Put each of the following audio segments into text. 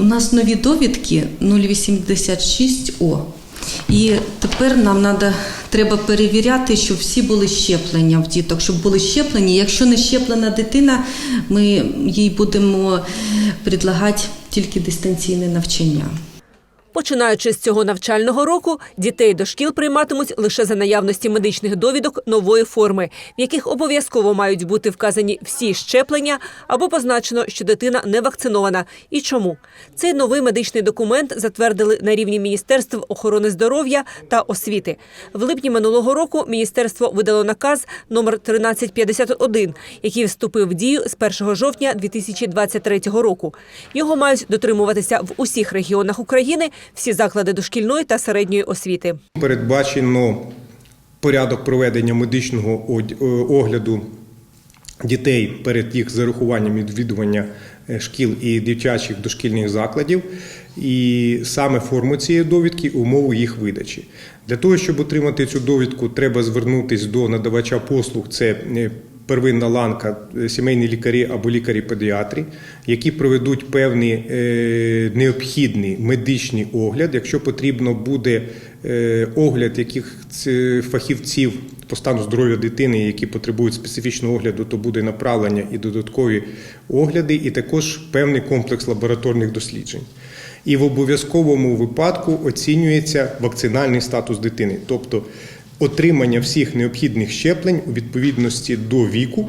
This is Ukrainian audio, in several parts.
У нас нові довідки 086О. І тепер нам надо, треба перевіряти, щоб всі були щеплення в діток, щоб були щеплені. Якщо не щеплена дитина, ми їй будемо предлагати тільки дистанційне навчання. Починаючи з цього навчального року, дітей до шкіл прийматимуть лише за наявності медичних довідок нової форми, в яких обов'язково мають бути вказані всі щеплення або позначено, що дитина не вакцинована. І чому цей новий медичний документ затвердили на рівні Міністерств охорони здоров'я та освіти. В липні минулого року міністерство видало наказ номер 1351, який вступив в дію з 1 жовтня 2023 року. Його мають дотримуватися в усіх регіонах України всі заклади дошкільної та середньої освіти. Передбачено порядок проведення медичного е, огляду дітей перед їх зарахуванням відвідування е, шкіл і дитячих дошкільних закладів, і саме форму цієї довідки, умови їх видачі. Для того, щоб отримати цю довідку, треба звернутися до надавача послуг. Це е, Первинна ланка е, сімейні лікарі або лікарі-педіатри, які проведуть певний е, необхідний медичний огляд. Якщо потрібно буде е, огляд яких фахівців по стану здоров'я дитини, які потребують специфічного огляду, то буде направлення і додаткові огляди, і також певний комплекс лабораторних досліджень. І в обов'язковому випадку оцінюється вакцинальний статус дитини, тобто отримання всіх необхідних щеплень у відповідності до віку,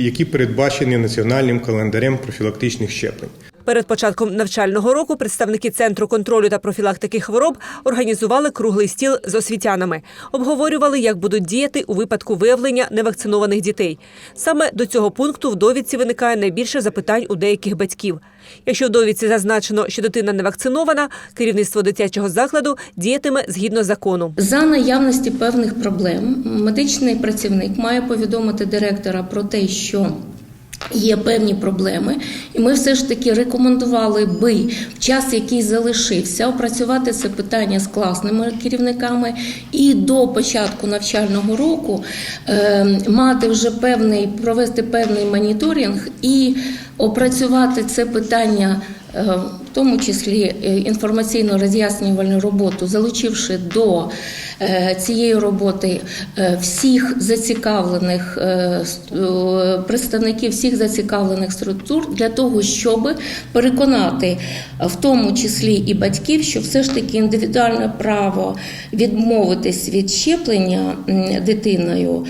які передбачені національним календарем профілактичних щеплень. Перед початком навчального року представники центру контролю та профілактики хвороб організували круглий стіл з освітянами. Обговорювали, як будуть діяти у випадку виявлення невакцинованих дітей. Саме до цього пункту в довідці виникає найбільше запитань у деяких батьків. Якщо в довідці зазначено, що дитина не вакцинована, керівництво дитячого закладу діятиме згідно закону. За наявності певних проблем медичний працівник має повідомити директора про те, що Є певні проблеми, і ми все ж таки рекомендували би в час, який залишився, опрацювати це питання з класними керівниками і до початку навчального року е, мати вже певний провести певний моніторинг і опрацювати це питання. е, В тому числі е, інформаційно роз'яснювальну роботу, залучивши до е, цієї роботи е, всіх зацікавлених представників всіх зацікавлених структур для того, щоб переконати в тому числі і батьків, що все ж таки індивідуальне право відмовитись від щеплення дитиною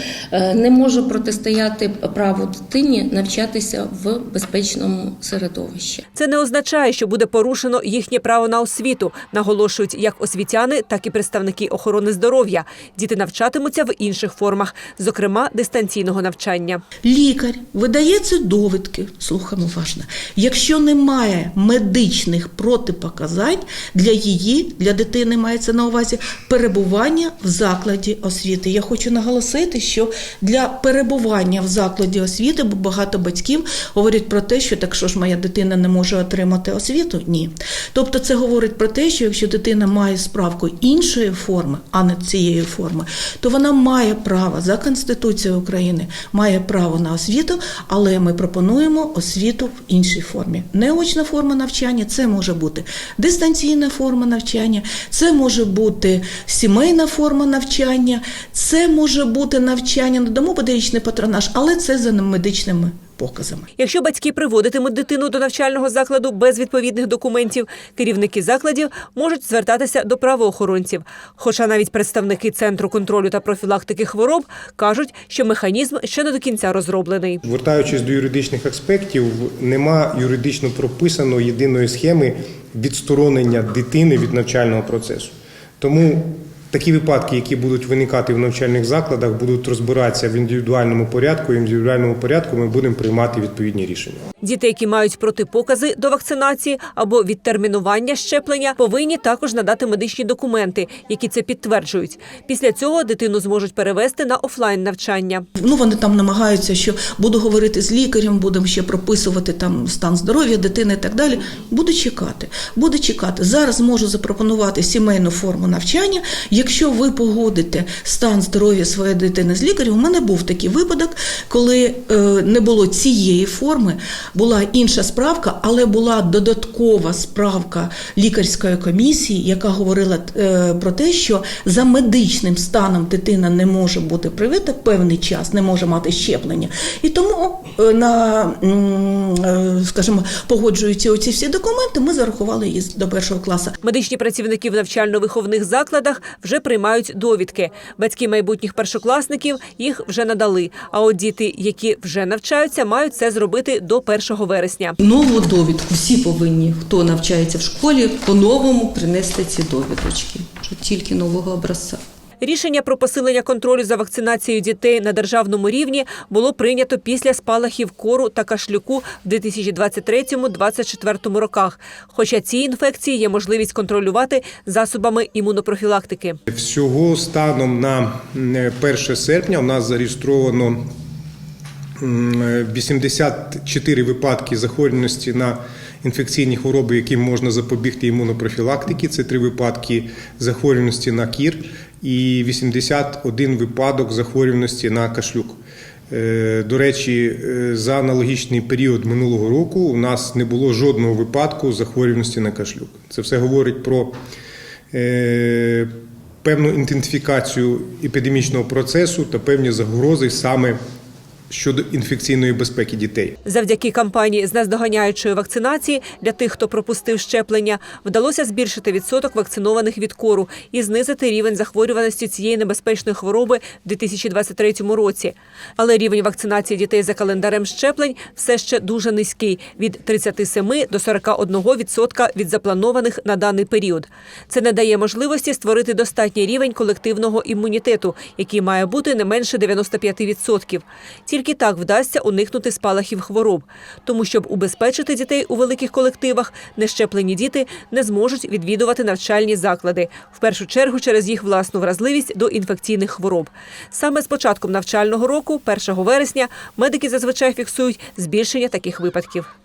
не може протистояти праву дитині навчатися в безпечному середовищі. Це не означає, що буде порушено їхнє право на освіту, наголошують як освітяни, так і представники охорони здоров'я. Діти навчатимуться в інших формах, зокрема дистанційного навчання. Лікар видає ці довідки, слухаємо уважно, якщо немає медичних протипоказань для її, для дитини мається на увазі перебування в закладі освіти. Я хочу наголосити, що для перебування в закладі освіти, бо багато батьків говорять про те, що так що ж моя дитина не може отримати освіту? Ні. Тобто це говорить про те, що якщо дитина має справку іншої форми, а не цієї форми, то вона має право за Конституцією України, має право на освіту, але ми пропонуємо освіту в іншій формі. Неочна форма навчання це може бути дистанційна форма навчання, це може бути сімейна форма навчання, це може бути навчання, надамо педагогічний патронаж, але це за медичними показами. Якщо батьки приводитимуть дитину до навчального закладу без відповідних документів, керівники закладів можуть звертатися до правоохоронців. Хоча навіть представники центру контролю та профілактики хвороб кажуть, що механізм ще не до кінця розроблений. Вертаючись до юридичних аспектів, нема юридично прописано єдиної схеми відсторонення дитини від навчального процесу. Тому такі випадки, які будуть виникати в навчальних закладах, будуть розбиратися в індивідуальному порядку. І в індивідуальному порядку ми будемо приймати відповідні рішення. Діти, які мають протипокази до вакцинації або відтермінування щеплення, повинні також надати медичні документи, які це підтверджують. Після цього дитину зможуть перевести на офлайн навчання. Ну, вони там намагаються, що буду говорити з лікарем, будемо ще прописувати там стан здоров'я дитини і так далі. Буду чекати. Буду чекати. Зараз можу запропонувати сімейну форму навчання, якщо ви погодите стан здоров'я своєї дитини з лікарем, у мене був такий випадок, коли е, не було цієї форми, була інша справка, але була додаткова справка лікарської комісії, яка говорила е, про те, що за медичним станом дитина не може бути привита певний час, не може мати щеплення. І тому е, на, скажімо, погоджуючи оці всі документи, ми зарахували її до першого класу. Медичні працівники в навчально-виховних закладах вже приймають довідки. Батьки майбутніх першокласників їх вже надали. А от діти, які вже навчаються, мають це зробити до 1 вересня. Нову довідку всі повинні, хто навчається в школі, по-новому принести ці довідочки, що тільки нового образця. Рішення про посилення контролю за вакцинацією дітей на державному рівні було прийнято після спалахів кору та кашлюку в 2023-2024 роках. Хоча ці інфекції є можливість контролювати засобами імунопрофілактики. Всього станом на м, 1 серпня у нас зареєстровано м, 84 випадки захворюваності на інфекційні хвороби, яким можна запобігти імунопрофілактики. Це три випадки захворюваності на кір і 81 випадок захворюваності на кашлюк. Е, До речі, е, за аналогічний період минулого року у нас не було жодного випадку захворюваності на кашлюк. Це все говорить про е, певну інтенсифікацію епідемічного процесу та певні загрози саме щодо інфекційної безпеки дітей. Завдяки кампанії з наздоганяючої вакцинації для тих, хто пропустив щеплення, вдалося збільшити відсоток вакцинованих від кору і знизити рівень захворюваності цієї небезпечної хвороби в 2023 році. Але рівень вакцинації дітей за календарем щеплень все ще дуже низький від 37 до 41 відсотка від запланованих на даний період. Це не дає можливості створити достатній рівень колективного імунітету, який має бути не менше 95%. Тільки так вдасться уникнути спалахів хвороб. Тому, щоб убезпечити дітей у великих колективах, нещеплені діти не зможуть відвідувати навчальні заклади, в першу чергу через їх власну вразливість до інфекційних хвороб. Саме з початком навчального року, 1 вересня, медики зазвичай фіксують збільшення таких випадків.